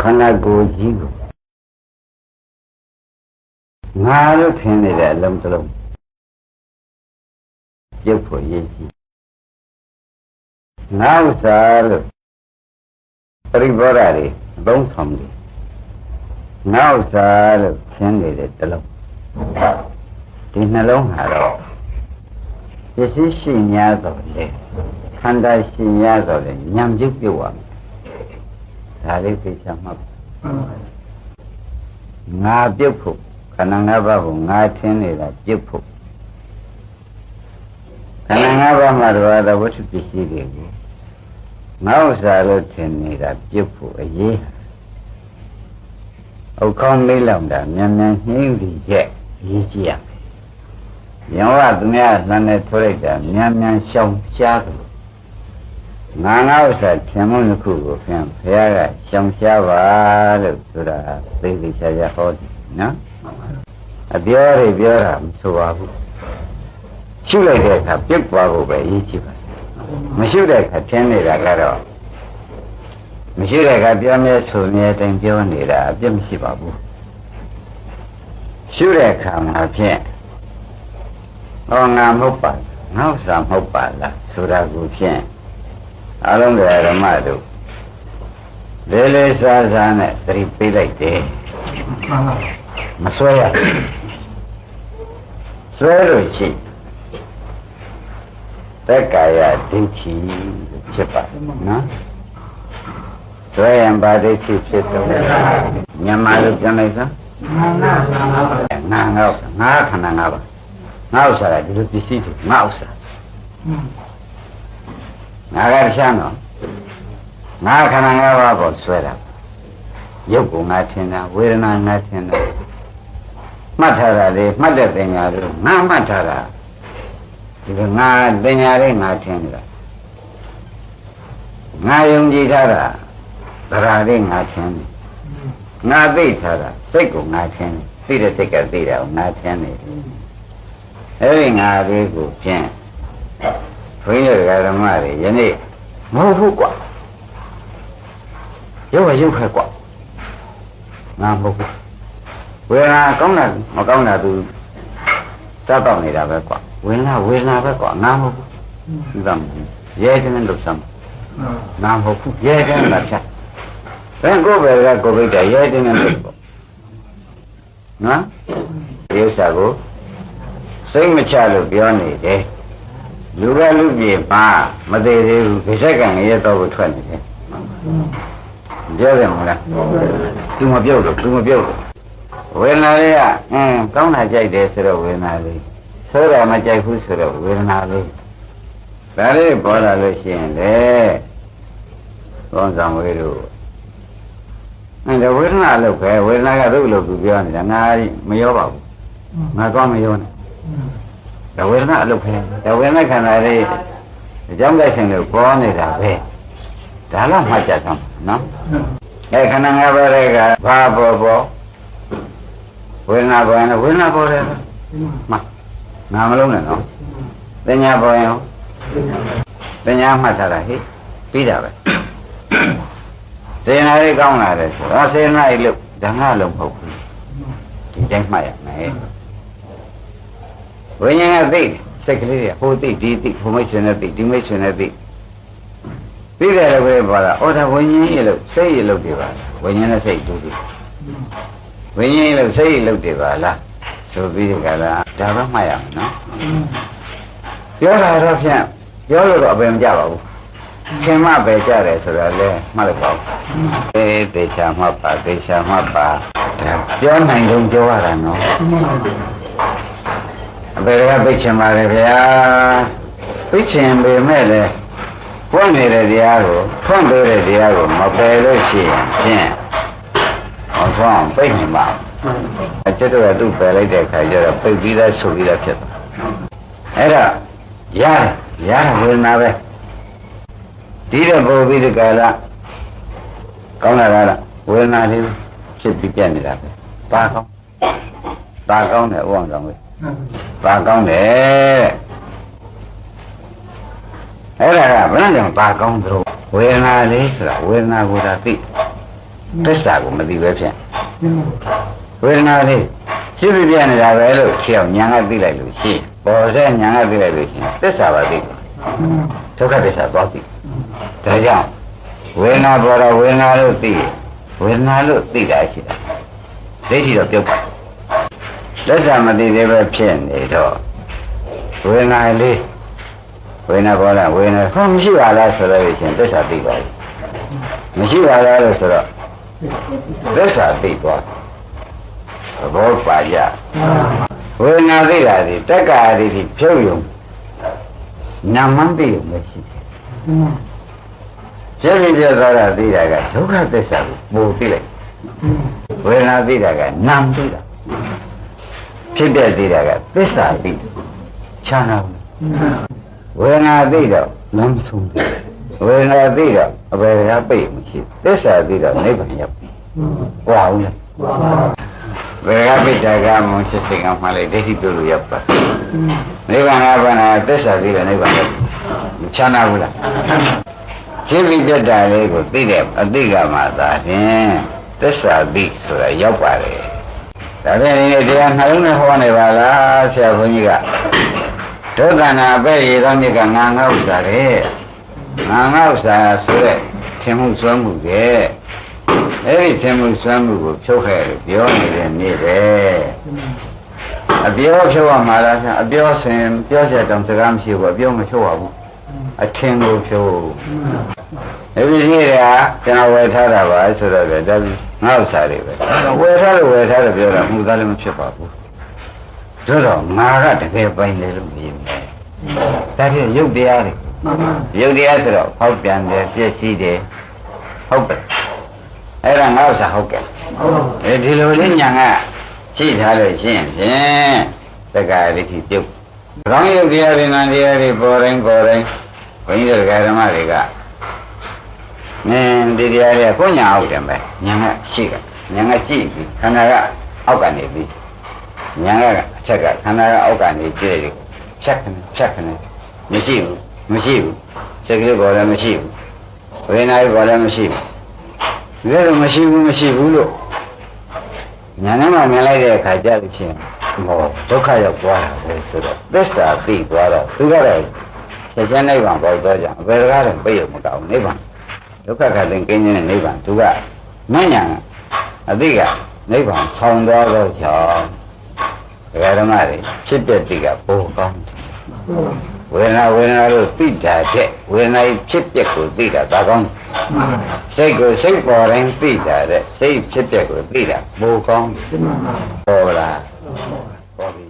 ခန္ဓာကိုယ်ကြီးကိုငါလို့ထင်နေတဲ့အလုံးတစ်လုံးပြုတ်ဖို့ရည်ကြီးငါဥစ္စာလို့ပရိဘောဓတွေအသုံးဆောင်တယ်ငါဥစ္စာလို့ထင်နေတဲ့တစ်လုံးဒီနှလုံးဟာတော့ပစ္စည်းရှိများတော့လေခန္ဓာရှိများတော့လေညံပြုတ်ပြုတ်ရမယ် ဒါလေးသိချင်မှတ်ငါပြုတ်ဖို့ခန္ဓာ၅ပါးကိုငါထင်းနေတာပြုတ်ဖို့ခန္ဓာ၅ပါးမှာတော့ဝတ္ထုပစ္စည်းတွေကိုငါဥစ္စာလို့ထင်နေတာပြုတ်ဖို့အရေးဥက္ကောင်းလေးလောင်တာမြန်မြန်နှင်းပြီးချက်ရေးကြည့်ရမယ်။ယံဝသူများသံနဲ့ထိုးလိုက်တာမြန်မြန်ရှောင်ရှားတယ် ငါငါဥစ္စာထင်မှုတစ်ခုကိုဖြင့်ဘုရားကရှောင်ရှားပါလို့ဆိုတာသိသိချာချာဟောတယ်နော်အပြောတွေပြောတာမဆိုပါဘူးရှုလိုက်တဲ့အခါပြစ်သွားဖို့ပဲအရေးကြီးပါမရှုတဲ့အခါထင်နေတာကတော့မရှိတဲ့အခါပြောမြဲဆိုမြဲတိုင်းပြောနေတာအပြစ်မရှိပါဘူးရှုတဲ့အခါမှာဖြင့်ဟောငါမဟုတ်ပါငါဥစ္စာမဟုတ်ပါလားဆိုတာကိုဖြင့် အလုံးစုံဓမ္မတို့လေးလေးစားစားနဲ့သတိပေးလိုက်တယ်မဆွဲရဆွဲလို့ရှိသက်ကာယဒိဋ္ဌိဖြစ်ပါနော်ဆွဲရင်ဗာဒိဋ္ဌိဖြစ်တော့မြန်မာလိုပြန်လိုက်စမ်းငါငါငါခန္ဓာငါပါငါဥစ္စာကဒီလိုပစ္စည်းတွေငါဥစ္စာ ငါကတခြားနော်ငါခန္ဓာငါးပါးကိုဆွဲတာရုပ်ကငါထင်တာဝေဒနာငါထင်တာမှတ်ထားတာလေမှတ်တဲ့ပညာတွေငါမှတ်ထားတာဒီကငါပညာတွေငါထင်တာငါယုံကြည်ထားတာသရာတွေငါထင်တယ်ငါသိထားတာစိတ်ကိုငါထင်တယ်သိတဲ့စိတ်ကသိတာကိုငါထင်တယ်အဲဒီငါလေးကိုဖြင့် ဘုန်းကြီးဓမ္မတွေယနေ့မဟုတ်ဘူးကွာရုပ်ကရုပ်ခဲကွာငါမဟုတ်ဘူးဝေဒနာကောင်းတာမကောင်းတာသူစတော့နေတာပဲကွာဝေဒနာဝေဒနာပဲကွာငါမဟုတ်ဘူးဒါမှရဲတဲ့လို့စမ်းငါမဟုတ်ဘူးရဲတဲ့လားဖြတ်ဘယ်ကိုပဲကကိုပိတ်တာရဲတဲ့လို့ပေါ့နော်ဒီဥစ္စာကိုစိတ်မချလို့ပြောနေတယ် လူကလူပြေပါမသေးသေးဘူးခက်ကံရဲတော့ကိုထွက်နေတယ်ပြောတယ်မလားသူမပြောလို့သူမပြောလို့ဝေဒနာလေးကအင်းကောင်းတာကြိုက်တယ်ဆိုတော့ဝေဒနာလေးဆိုတော့မကြိုက်ဘူးဆိုတော့ဝေဒနာလေးဒါလေးပေါ်လာလို့ရှိရင်လေသောဆောင်ဝေတို့အဲ့ဒါဝေဒနာလို့ပဲဝေဒနာကသူ့လို့သူပြောနေတာငါမရောပါဘူးငါကောင်းမရောနဲ့ ဒါဝေဒနာအလုပ်ပဲဒါဝေဒနာခန္ဓာလေးအကြောင်းတိုက်ဆိုင်လို့ပေါ်နေတာပဲဒါလည်းမှတ်ကြသမ်းနော်အဲခန္ဓာငါးပါးတွေကဘာပေါ်ပေါ်ဝေဒနာပေါ်ရင်ဝေဒနာပေါ်တယ်မှငါမလုံးနဲ့နော်ပညာပေါ်ရင်ပညာမှတ်ထားတာဟိပြီးတာပဲစေနာလေးကောင်းလာတယ်ဆိုတော့စေနာလေးလို့ဓမ္မလုံးမဟုတ်ဘူးဒီတိုင်းမှတ်ရမယ် ဝိညာဉ်ကသိစိတ်ကလေးကဟိုသိဒီသိဟိုမိတ်ဆွေနဲ့သိဒီမိတ်ဆွေနဲ့သိသိတယ်လည်းပဲပါလားဩဒါဝိညာဉ်ရဲ့လို့စိတ်ရဲ့လို့တွေပါဝိညာဉ်နဲ့စိတ်တူတူဝိညာဉ်ရဲ့လို့စိတ်ရဲ့လို့တွေပါလားဆိုပြီးဒီကလာဒါပဲမှတ်ရမယ်နော်ပြောတာတော့ဖြင့်ပြောလို့တော့အပင်မကြပါဘူးခင်မပဲကြတယ်ဆိုတော့လေမှတ်လိုက်ပါဦးအေးတေချာမှတ်ပါတေချာမှတ်ပါပြောနိုင်တော့ပြောရတာနော် အပေကသိချင်ပါလေဗျာသိချင်ပေမဲ့လည်းပွင့်နေတဲ့တရားကိုဖွင့်ပေးတဲ့တရားကိုမပယ်လို့ရှိရင်ဖြင့်ဟောဆောင်ပြိတ်နေပါအကျတော့သူ့ပယ်လိုက်တဲ့အခါကျတော့ပြိတ်ပြီးသားဆိုပြီးသားဖြစ်သွားအဲ့တော့ရတယ်ရဝေဒနာပဲဒီတော့ပို့ပြီးဒီကလာကောင်းလာတာဝေဒနာလေးဖြစ်ပြီးပြနေတာပဲပါကောင်းပါကောင်းတယ်ဥအောင်ဆောင်ပဲ ပါကောင်းတယ်အဲ့ဒါကဘယ်နဲ့ကြောင့်ပါကောင်းသလိုဝေဒနာလေးဆိုတာဝေဒနာကိုသာသိသစ္စာကိုမသိပဲဖြစ်ဝေဒနာလေးရှိပြပြနေတာပဲလို့ရှင်းအောင်ညာကသိလိုက်လို့ရှိရင်ပေါ်တဲ့ညာကသိလိုက်လို့ရှိရင်သစ္စာပါသိတယ်ဒုက္ခသစ္စာသွားသိဒါကြောင့်ဝေဒနာပေါ်တော့ဝေဒနာလို့သိရင်ဝေဒနာလို့သိတာရှိတာဒိဋ္ဌိတော့ပြုတ်ပါ သစ္စာမသိသေးပဲဖြစ်နေတော့ဝေဒနာလေးဝေဒနာပေါ်လာဝေဒနာဟောမရှိပါလားဆိုလို့ရှိရင်သစ္စာသိပါပြီမရှိပါလားလို့ဆိုတော့သစ္စာသိသွားသဘောပါကြဝေဒနာသိတာဒီတက္ကာရီဒီဖြုတ်ယုံနာမန်းသိယုံမရှိတယ်ပြည့်ပြည့်သွားတာသိတာကဒုက္ခသစ္စာကိုပို့သိလိုက်ဝေဒနာသိတာကနာမ်သိတာ ဖြစ်တဲ့သိတာကသစ္စာသိခြားနာဘူးဝေဒနာသိတော့လမ်းဆုံးတယ်ဝေဒနာသိတော့အဘယ်ကပိတ်မရှိသစ္စာသိတော့နိဗ္ဗာန်ရောက်ကွာဦးလားဘယ်ကပိတ်တာကမှစစ်စိတ်ကမှလည်းဒိဋ္ဌိပြုလို့ရောက်ပါနိဗ္ဗာန်ကဘာနာသစ္စာသိတော့နိဗ္ဗာန်ရောက်ခြားနာဘူးလားဖြစ်ပြီးပြတ်တာလေးကိုသိတဲ့အသိကမှသာဖြင့်သစ္စာသိဆိုတာရောက်ပါတယ် ဒါဖြင့်ဒီနေ့တရားနှလုံးနဲ့ဟောနေပါလားဆရာဘုန်းကြီးကဒုက္ခနာပဲ့ရသောမြစ်ကငါငါဥစ္စာတဲ့ငါငါဥစ္စာဆိုတဲ့သင်မှုစွမ်းမှုတဲ့အဲ့ဒီသင်မှုစွမ်းမှုကိုဖြုတ်ခဲ့လို့ပြောနေတဲ့နေ့ပဲအပြောဖြုတ်ရမှာလားဆရာအပြောဆိုရင်ပြောချက်တောင်စကားမရှိဘူးအပြောမဖြုတ်ရဘူးအထင်ကိုဖြုတ် အဲ့ဒီကြီးကကျွန်တော်ဝယ်ထားတာပါဆိုတော့လေဒါပြီးငါဥစ္စာတွေပဲဝယ်ထားလို့ဝယ်ထားလို့ပြောတာမှုသားလည်းမဖြစ်ပါဘူးတို့တော့ငါကတကယ်ပိုင်တယ်လို့မြင်တယ်ဒါဖြင့်ရုပ်တရားတွေရုပ်တရားဆိုတော့ဖောက်ပြန်တယ်ပြည့်စည်တယ်ဟုတ်ပဲအဲ့ဒါငါဥစ္စာဟုတ်ကဲ့အဲဒီလိုလေးညာကရှိထားလို့ရှိရင်ဖြင့်တက္ကရာတိပြုတ်ကောင်းရုပ်တရားတွေနာတရားတွေပေါ်တိုင်းပေါ်တိုင်းဘုန်းကြီးတို့ဓမ္မတွေက မင်းဒီတရားတွေကကိုညာအောက်တယ်ပဲညာကရှိကညာကကြည့်ပြီးခန္ဓာကအောက်ကနေပြီးညာကအချက်ကခန္ဓာကအောက်ကနေကြည့်တယ်ဖြတ်ခနဲ့ဖြတ်ခနဲ့မရှိဘူးမရှိဘူးစိတ်ကလေးပေါ်လည်းမရှိဘူးဝေဒနာကြီးပေါ်လည်းမရှိဘူးဒါတော့မရှိဘူးမရှိဘူးလို့ညာနဲ့မှမြင်လိုက်တဲ့အခါကျလို့ချင်းဟောဒုက္ခရောက်သွားတာပဲဆိုတော့သစ္စာသိသွားတော့သူကတော့ချက်ချင်းနိဗ္ဗာန်ပေါ်တော့ကြအဘယ်ကားတော့ပြည့်ရမကောင်းနိဗ္ဗာန် ဒုက္ခခတဲ့ကင်းခြင်းနဲ့နိဗ္ဗာန်သူကမဉ္ဇဏ်အသိကနိဗ္ဗာန်ဆောင်သွားတော့ကြောင့်ဒကာဓမ္မတွေဖြစ်တဲ့တိကပိုကောင်းတယ်ဝေဒနာဝေဒနာလို့သိတာတဲ့ဝေဒနာဖြစ်ပျက်ကိုသိတာဒါကောင်းစိတ်ကိုစိတ်ပေါ်တိုင်းသိတာတဲ့စိတ်ဖြစ်ပျက်ကိုသိတာပိုကောင်းတယ်ဟုတ်လားဟုတ်ပြီ